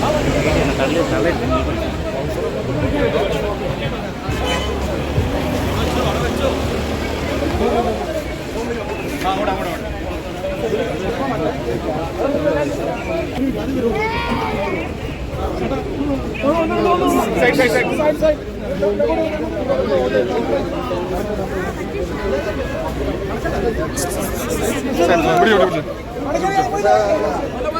തള്ളി തള്ളി Side, side, side. Side, side. Side,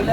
ഇല്ല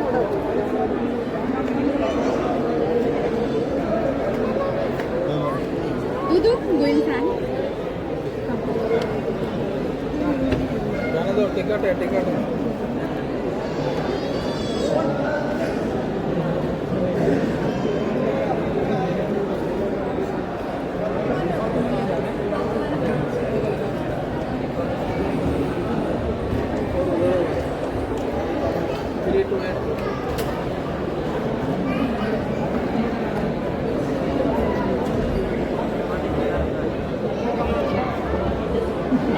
do go in front janado ticket ticket tiket, to eight.